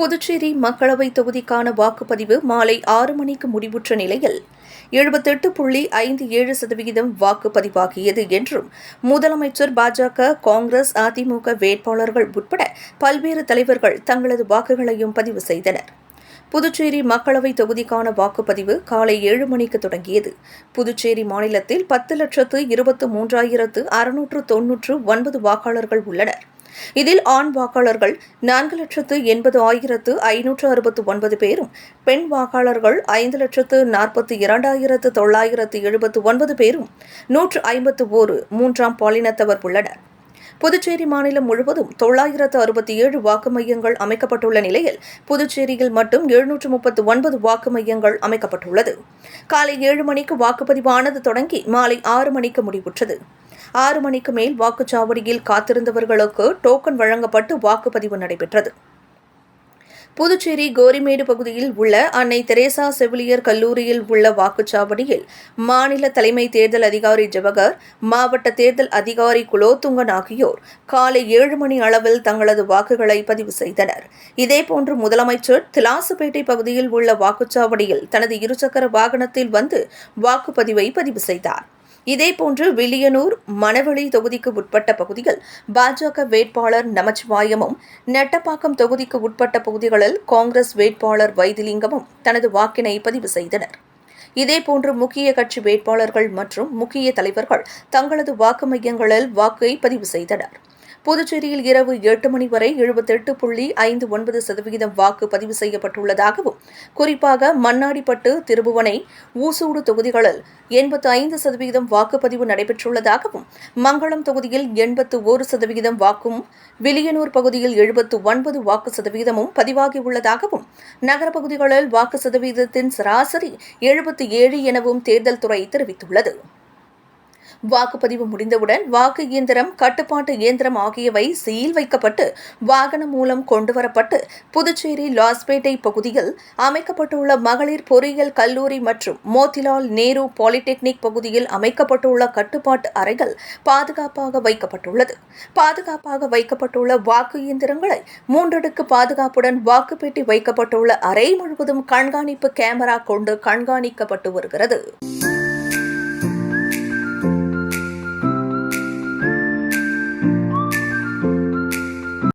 புதுச்சேரி மக்களவைத் தொகுதிக்கான வாக்குப்பதிவு மாலை ஆறு மணிக்கு முடிவுற்ற நிலையில் எழுபத்தெட்டு புள்ளி ஐந்து ஏழு சதவிகிதம் வாக்குப்பதிவாகியது என்றும் முதலமைச்சர் பாஜக காங்கிரஸ் அதிமுக வேட்பாளர்கள் உட்பட பல்வேறு தலைவர்கள் தங்களது வாக்குகளையும் பதிவு செய்தனர். புதுச்சேரி மக்களவைத் தொகுதிக்கான வாக்குப்பதிவு காலை ஏழு மணிக்கு தொடங்கியது. புதுச்சேரி மாநிலத்தில் பத்து லட்சத்து இருபத்து மூன்றாயிரத்து அறுநூற்று தொன்னூற்று ஒன்பது வாக்காளர்கள் உள்ளனர். இதில் ஆண் வாக்காளர்கள் நான்கு லட்சத்து எண்பது ஆயிரத்து ஐநூற்று அறுபத்து ஒன்பது பேரும் பெண் வாக்காளர்கள் ஐந்து லட்சத்து நாற்பத்தி இரண்டாயிரத்து தொள்ளாயிரத்து எழுபத்து ஒன்பது பேரும் நூற்று ஐம்பத்து ஓரு மூன்றாம் பாலினத்தவர் உள்ளனர். புதுச்சேரி மாநிலம் முழுவதும் தொள்ளாயிரத்து அறுபத்தி ஏழு வாக்கு மையங்கள் அமைக்கப்பட்டுள்ள நிலையில் புதுச்சேரியில் மட்டும் எழுநூற்று முப்பத்து ஒன்பது வாக்கு மையங்கள் அமைக்கப்பட்டுள்ளது. காலை ஏழு மணிக்கு வாக்குப்பதிவானது தொடங்கி மாலை ஆறு மணிக்கு முடிவுற்றது. ஆறு மணிக்கு மேல் வாக்குச்சாவடியில் காத்திருந்தவர்களுக்கு டோக்கன் வழங்கப்பட்டு வாக்குப்பதிவு நடைபெற்றது. புதுச்சேரி கோரிமேடு பகுதியில் உள்ள அன்னை தெரேசா செவிலியர் கல்லூரியில் உள்ள வாக்குச்சாவடியில் மாநில தலைமை தேர்தல் அதிகாரி ஜவஹர் மாவட்ட தேர்தல் அதிகாரி குலோத்துங்கன் ஆகியோர் காலை ஏழு மணி அளவில் தங்களது வாக்குகளை பதிவு செய்தனர். இதேபோன்று முதலமைச்சர் திலாசுப்பேட்டை பகுதியில் உள்ள வாக்குச்சாவடியில் தனது இருசக்கர வாகனத்தில் வந்து வாக்குப்பதிவை பதிவு செய்தார். இதேபோன்று வில்லியனூர் மணவெளி தொகுதிக்கு உட்பட்ட பகுதியில் பாஜக வேட்பாளர் நமச்சிவாயமும் நெட்டப்பாக்கம் தொகுதிக்கு உட்பட்ட பகுதிகளில் காங்கிரஸ் வேட்பாளர் வைத்திலிங்கமும் தனது வாக்கினை பதிவு செய்தனர். இதேபோன்று முக்கிய கட்சி வேட்பாளர்கள் மற்றும் முக்கிய தலைவர்கள் தங்களது வாக்கு மையங்களில் வாக்கை பதிவு செய்தனர். புதுச்சேரியில் இரவு எட்டு மணி வரை எழுபத்தெட்டு புள்ளி ஐந்து ஒன்பது சதவிகிதம் வாக்கு பதிவு செய்யப்பட்டுள்ளதாகவும் குறிப்பாக மண்ணாடிப்பட்டு திருபுவனை ஊசூடு தொகுதிகளில் எண்பத்து ஐந்து சதவிகிதம் வாக்குப்பதிவு நடைபெற்றுள்ளதாகவும் மங்களம் தொகுதியில் எண்பத்து ஒரு சதவிகிதம் வாக்கும் வில்லியனூர் பகுதியில் எழுபத்து ஒன்பது வாக்கு சதவீதமும் பதிவாகியுள்ளதாகவும் நகரப்பகுதிகளில் வாக்கு சதவீதத்தின் சராசரி எழுபத்து ஏழு எனவும் தேர்தல் துறை தெரிவித்துள்ளது. வாக்குப்பதிவு முடிந்தவுடன் வாக்கு இயந்திரம் கட்டுப்பாட்டு இயந்திரம் ஆகியவை சீல் வைக்கப்பட்டு வாகனம் மூலம் கொண்டுவரப்பட்டு புதுச்சேரி லாஸ்பேட்டை பகுதியில் அமைக்கப்பட்டுள்ள மகளிர் பொறியியல் கல்லூரி மற்றும் மோத்திலால் நேரு பாலிடெக்னிக் பகுதியில் அமைக்கப்பட்டுள்ள கட்டுப்பாட்டு அறைகள் பாதுகாப்பாக வைக்கப்பட்டுள்ளது. பாதுகாப்பாக வைக்கப்பட்டுள்ள வாக்கு இயந்திரங்களை மூன்றடுக்கு பாதுகாப்புடன் வாக்குப்பெட்டி வைக்கப்பட்டுள்ள அறை முழுவதும் கண்காணிப்பு கேமரா கொண்டு கண்காணிக்கப்பட்டு வருகிறது.